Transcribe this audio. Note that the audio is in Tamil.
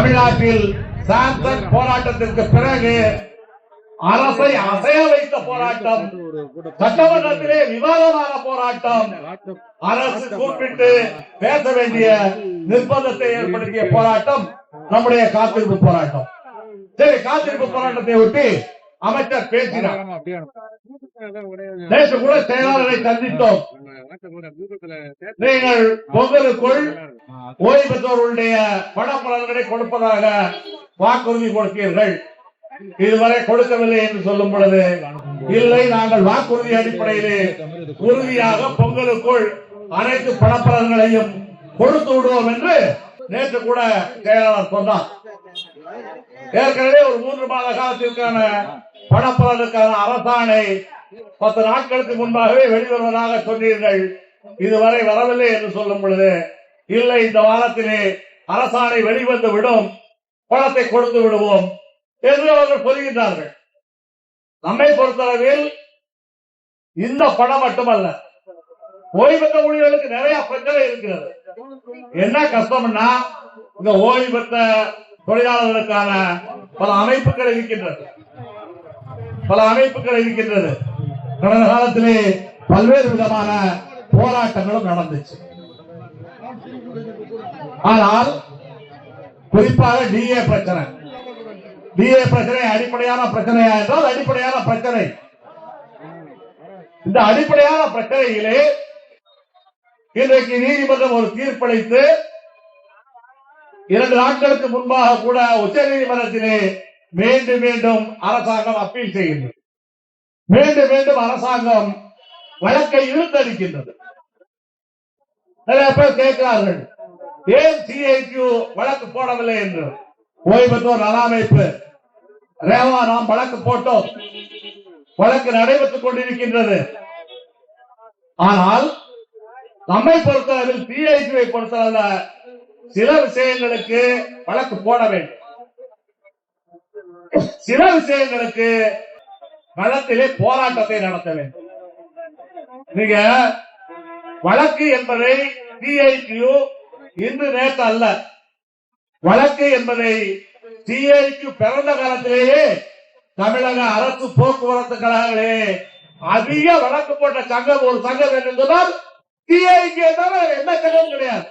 தமிழ்நாட்டில் சாம்சங் போராட்டத்திற்கு பிறகு அரசை அசைய வைத்த போராட்டம் சட்டமன்றத்திலே விவாதமான போராட்டம். அரசு கூப்பிட்டு பேச வேண்டிய நிர்பந்தத்தை ஏற்படுத்திய போராட்டம் நம்முடைய காத்திருப்பு போராட்டம். சரி காத்திருப்பு போராட்டத்தை ஒட்டி அமைச்சர் பேசினார். நேற்று கூட செயலாளரை சந்தித்தோம். நீங்கள் பொங்கலுக்குள் ஓய்வு பெற்றோர்களுடைய பணப்பலன்களை கொடுப்பதாக வாக்குறுதி கொடுத்தீர்கள். இதுவரை கொடுக்கவில்லை என்று சொல்லும் பொழுது இல்லை நாங்கள் வாக்குறுதி அடிப்படையிலே உறுதியாக பொங்கலுக்குள் அனைத்து பணப்பலன்களையும் கொடுத்து விடுவோம் என்று நேற்று கூட செயலாளர் சொன்னார். ஏற்கனவே ஒரு மூன்று மாத காலத்திற்கான பணப்பலனுக்கான அரசாணை பத்து நாட்களுக்கு முன்பாகவே வெளிவருவதாக சொன்னீர்கள். இதுவரை வரவில்லை என்று சொல்லும் பொழுது இல்லை இந்த வாரத்திலே அரசாணை வெளிவந்து விடும் பணத்தை கொடுத்து விடுவோம் என்று அவர்கள் சொல்கின்றார்கள். நம்மை பொறுத்தளவில் இந்த பணம் மட்டுமல்ல ஓய்வு பெற்ற ஊழியர்களுக்கு நிறைய பிரச்சனை இருக்கிறது. என்ன கஷ்டம்னா இந்த ஓய்வு பெற்ற தொழிலாளர்களுக்கான பல அமைப்புகள் இருக்கின்றது. பல அமைப்புகள் இருக்கின்றது. கடந்த காலத்திலே பல்வேறு விதமான போராட்டங்களும் நடந்துச்சு. ஆனால் குறிப்பாக டிஏ பிரச்சனை. டிஏ பிரச்சனை அடிப்படையான பிரச்சனையா என்றால் அடிப்படையான பிரச்சனை. இந்த அடிப்படையான பிரச்சனையிலே இன்றைக்கு நீதிமன்றம் ஒரு தீர்ப்பளித்து இரண்டு நாட்களுக்கு முன்பாக கூட உச்ச நீதிமன்றத்திலே மீண்டும் மீண்டும் அரசாங்கம் அப்பீல் செய்கின்றது. மீண்டும் மீண்டும் அரசாங்கம் வழக்கை இழுத்தடிக்கின்றது. நிறைய பேர் கேட்கிறார்கள் ஏன் சிஐடியு வழக்கு போடவில்லை என்று? ஓய்வு நல அமைப்பு ரேவா நாம் வழக்கு போட்டோம். வழக்கு நடைபெற்றுக் கொண்டிருக்கின்றது. ஆனால் நம்மை பொறுத்தளவில் சிஐடியை பொறுத்தளவில் சில விஷயங்களுக்கு வழக்கு போட வேண்டும். சில விஷயங்களுக்கு களத்திலே போராட்டத்தை நடத்த வேண்டும். நீங்க வழக்கு என்பதை டிஐக்யூ இன்று நேற்று அல்ல. வழக்கு என்பதை டிஐக்யூ பிறந்த காலத்திலேயே தமிழக அரசு போக்குவரத்து கழகங்களே அதிக வழக்கு போட்ட சங்கம் ஒரு சங்கம் என்று சொன்னால் சிஐடி என்ன வேற சங்கம் கிடையாது.